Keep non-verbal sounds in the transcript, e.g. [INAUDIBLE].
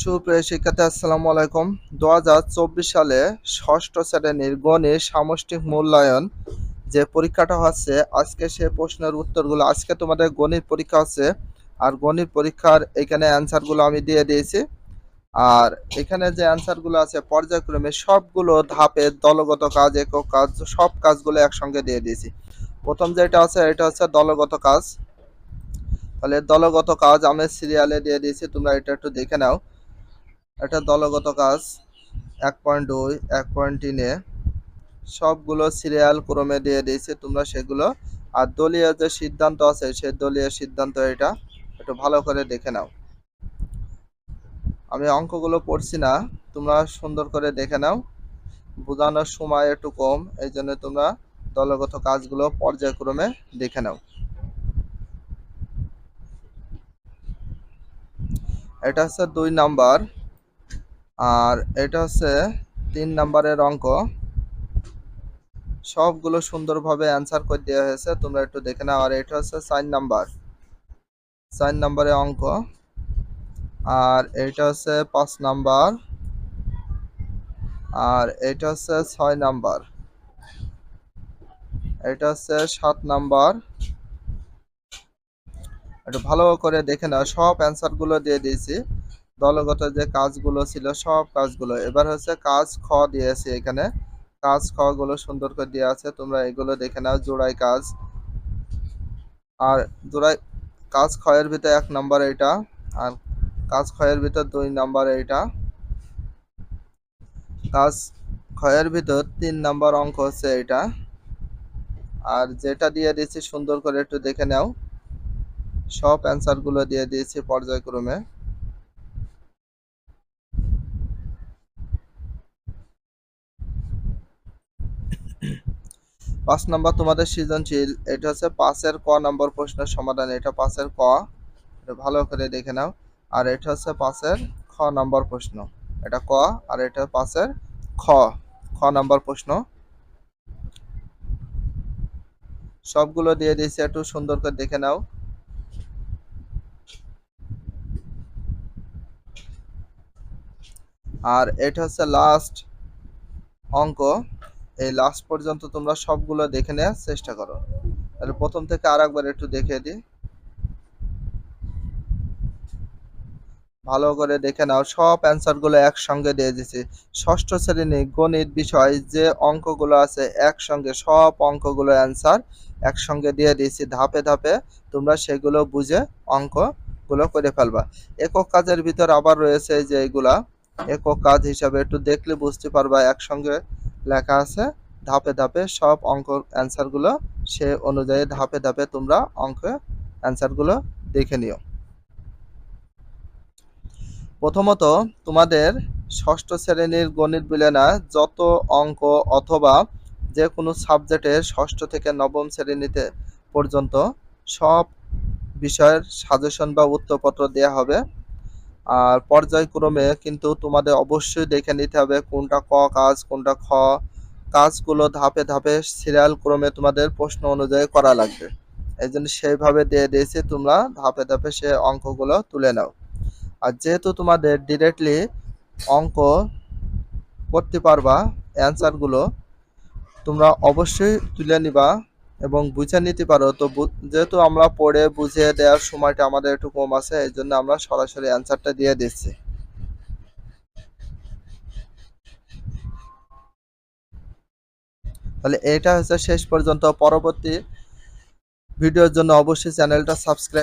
সুপ্রিয় শিক্ষার্থী, আসসালামু আলাইকুম। দু হাজার চব্বিশ সালে ষষ্ঠ শ্রেণির গণিত সামষ্টিক মূল্যায়ন যে পরীক্ষাটা হচ্ছে, আজকে সে প্রশ্নের উত্তরগুলো, আজকে তোমাদের গণিত পরীক্ষা হচ্ছে। আর গণিত পরীক্ষার এখানে অ্যান্সারগুলো আমি দিয়ে দিয়েছি। আর এখানে যে অ্যান্সারগুলো আছে, পর্যায়ক্রমে সবগুলো ধাপে দলগত কাজ, একক কাজ, সব কাজগুলো একসঙ্গে দিয়ে দিয়েছি। প্রথম যেটা আছে, এটা হচ্ছে দলগত কাজ। তাহলে দলগত কাজ আমি সিরিয়ালে দিয়ে দিয়েছি, তোমরা এটা একটু দেখে নাও। এটা দলগত কাজ, এক পয়েন্ট দুই, এক পয়েন্ট তিনে সবগুলো সিরিয়াল ক্রমে দিয়ে দিয়েছে, তোমরা সেগুলো, আর দলীয় যে সিদ্ধান্ত আছে, সেই দলীয় সিদ্ধান্ত এটা একটু ভালো করে দেখে নাও। আমি অঙ্কগুলো পড়ছি না, তোমরা সুন্দর করে দেখে নাও। বোঝানোর সময় একটু কম, এই জন্য তোমরা দলগত কাজগুলো পর্যায়ক্রমে দেখে নাও। এটা হচ্ছে দুই নাম্বার। আর এটা হচ্ছে তিন নাম্বারের অঙ্ক। সবগুলো সুন্দরভাবে অ্যান্সার করে দেওয়া হয়েছে, তোমরা একটু দেখে নাও। আর এটা হচ্ছে সাইন নাম্বার। চার নাম্বারের অঙ্ক। আর এটা হচ্ছে পাঁচ নাম্বার। আর এটা হচ্ছে ছয় নাম্বার। এটা হচ্ছে সাত নাম্বার। একটু ভালো করে দেখে নাও, সব অ্যান্সারগুলো দিয়ে দিয়েছি। দলগত যে কাজগুলো ছিল, সব কাজগুলো। এবার হচ্ছে কাজ খ দিয়েছি এখানে। কাজ খ গুলো সুন্দর করে দেওয়া আছে। তোমরা এগুলো দেখে নাও জোড়াই কাজ। আর জোড়াই কাজ ক্ষয়ের ভিতরে এক নাম্বার এটা আর কাজ ক্ষয়ের ভিতর দুই নাম্বার এইটা। কাজ ক্ষয়ের ভিতর তিন নাম্বার অঙ্ক হচ্ছে এটা আর যেটা দিয়ে দিয়েছি সুন্দর করে একটু দেখে নাও। সব অ্যান্সারগুলো দিয়ে দিয়েছি পর্যায়ক্রমে। [CLEARS THROAT] পাঁচ নাম্বার তোমাদের সৃজনশীল, এটা হচ্ছে পাঁচের ক নম্বর প্রশ্নের সমাধান, এটা পাঁচের ক, এটা ভালো করে দেখে নাও। আর এটা হচ্ছে পাঁচের খ নম্বর প্রশ্ন, এটা ক, আর এটা পাঁচের খ খ নম্বর প্রশ্ন। সবগুলো দিয়ে দিয়েছি, একটু সুন্দর করে দেখে নাও। আর এটা হচ্ছে লাস্ট অঙ্ক। এই লাস্ট পর্যন্ত তোমরা সবগুলো দেখে নেওয়ার চেষ্টা করো। তাহলে প্রথম থেকে আর একবার একটু দেখে দিই। ভালো করে দেখে নাও, সব অ্যান্সারগুলো একসঙ্গে দিয়ে দিছি। ষষ্ঠ শ্রেণি গণিত বিষয়, যে অঙ্কগুলো আছে একসঙ্গে, সব অঙ্কগুলো অ্যান্সার একসঙ্গে দিয়ে দিয়েছি ধাপে ধাপে তোমরা সেগুলো বুঝে অঙ্কগুলো করে ফেলবা। একক কাজের ভিতর আবার রয়েছে যে এগুলা। একক কাজ হিসাবে একটু দেখলে বুঝতে পারবা একসঙ্গে লেখা আছে, ধাপে ধাপে সব অঙ্ক অ্যান্সারগুলো সে অনুযায়ী ধাপে ধাপে তোমরা অঙ্ক অ্যান্সারগুলো দেখে নিও। প্রথমত, তোমাদের ষষ্ঠ শ্রেণির গণিত বিলে না যত অঙ্ক অথবা যে কোনো সাবজেক্টের ষষ্ঠ থেকে নবম শ্রেণীতে পর্যন্ত সব বিষয়ের সাজেশন বা উত্তরপত্র দেওয়া হবে। আর পর্যায়ক্রমে কিন্তু তোমাদের অবশ্যই দেখে নিতে হবে কোনটা ক কাজ, কোনটা খ। কাজগুলো ধাপে ধাপে সিরিয়াল ক্রমে তোমাদের প্রশ্ন অনুযায়ী করা লাগবে। এই জন্য সেইভাবে দিয়ে দিয়েছি, তোমরা ধাপে ধাপে সে অঙ্কগুলো তুলে নাও। আর যেহেতু তোমাদের ডিরেক্টলি অঙ্ক করতে পারবা অ্যান্সারগুলো তোমরা অবশ্যই তুলে নিবা। এবং বুঝে নিতে পারো। তো যেহেতু আমরা পড়ে বুঝে দেওয়ার সময়টা আমাদের একটু কম আছে, এই জন্য আমরা সরাসরি অ্যান্সারটা দিয়ে দিচ্ছি। তাহলে এটা হচ্ছে শেষ পর্যন্ত। পরবর্তী ভিডিওর জন্য অবশ্যই চ্যানেলটা সাবস্ক্রাইব